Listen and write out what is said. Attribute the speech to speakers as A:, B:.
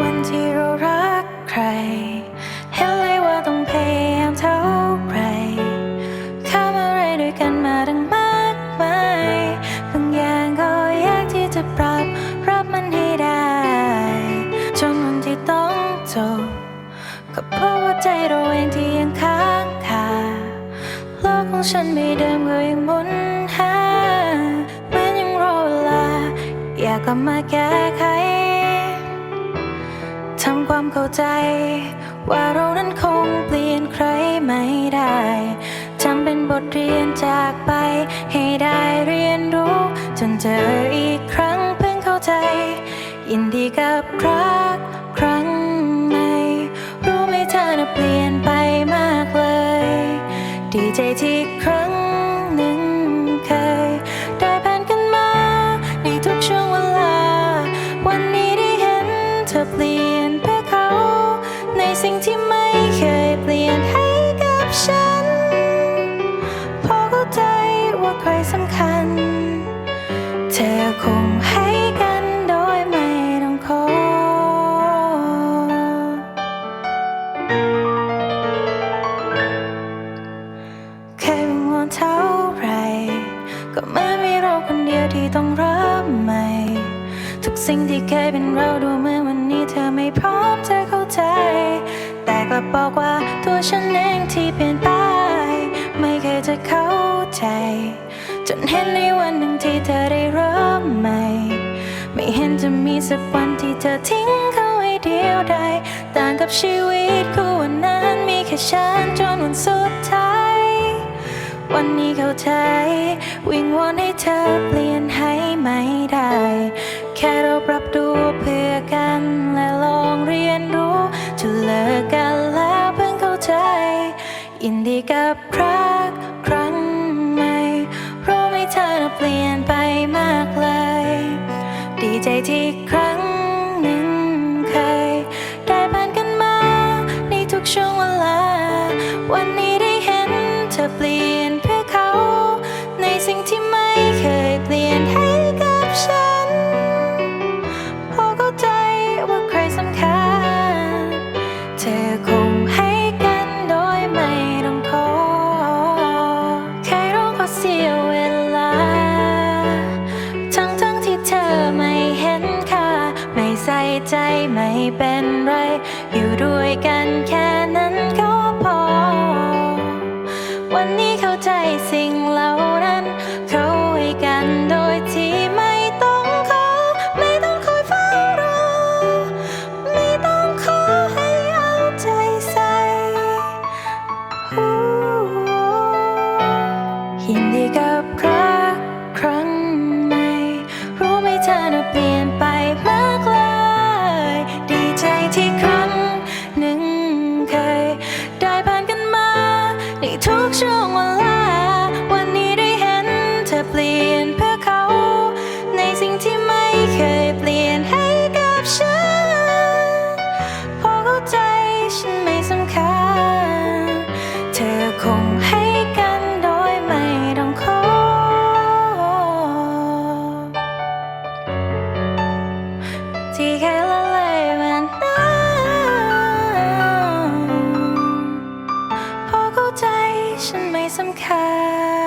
A: วันที่เรารักใคร เห็นเลยว่าต้องพยายามเท่าไรข้ามอะไรด้วยกันมาตั้งมากมายบางอย่างก็ยากที่จะปรับรับมันให้ได้จนวันที่ต้องจบก็เพราะว่าใจเราเองที่ยังค้างคาโลกของฉันไม่เดิมก็ยังหมุนหาเหมือนยังรอเวลาอยากกลับมาแก้ไข ความเข้าใจ ว่าเรานั้นคงเปลี่ยนใครไม่ได้จำเป็นบทเรียนจากไป ให้ได้เรียนรู้ จนเจออีกครั้งเพิ่งเข้าใจ ยินดีกับรักครั้งใหม่รู้ไหมเธอน่ะเปลี่ยนไปมากเลย ดีใจที่ครั้ง สิ่งที่ไม่เคยเปลี่ยนให้กับฉัน พอเข้าใจว่าใครสำคัญ เธอคงให้กันโดยไม่ต้องขอ แค่วิงวอนเท่าไร ก็ไม่มีเราคนเดียวที่ต้องเริ่มใหม่ ทุกสิ่งที่เคยเป็นเราดูเหมือน บอกว่าตัวฉันเองที่เปลี่ยนไป ไม่เคยจะเข้าใจ จนเห็นในวันหนึ่งที่เธอได้เริ่มใหม่ ไม่เห็นจะมีสักวันที่เธอทิ้งเขาไว้เดียวดายต่างกับชีวิตคู่วันนั้นมีแค่ฉันจนวันสุดท้าย วันนี้เข้าใจ วิงวอนให้เธอเปลี่ยนให้ ยินดีกับรักครั้งใหม่รู้ไหมเธอเปลี่ยนไปมากเลย ดีใจที่ครั้งหนึ่งเคยได้ผ่านกันมา ในทุกช่วงเวลา วันนี้ได้เห็นเธอเปลี่ยนเพื่อเขา ในสิ่งที่ไม่ เสียเวลา ทั้งทั้งที่เธอไม่เห็นค่า ไม่ใส่ใจไม่เป็นไร อยู่ด้วยกันแค่นั้นก็ น่ะเปลี่ยนไปมากเลย ดีใจที่ครั้งหนึ่งเคยได้ผ่านกันมาในทุกช่วงเวลา วันนี้ได้เห็นเธอเปลี่ยนเพื่อเขา ในสิ่งที่ไม่เคยเปลี่ยนให้กับฉัน พอเข้าใจฉันไม่สำคัญ เธอคง ที่แค่ละเลยมันน้ำพอเข้าใจฉันไม่สำคัญ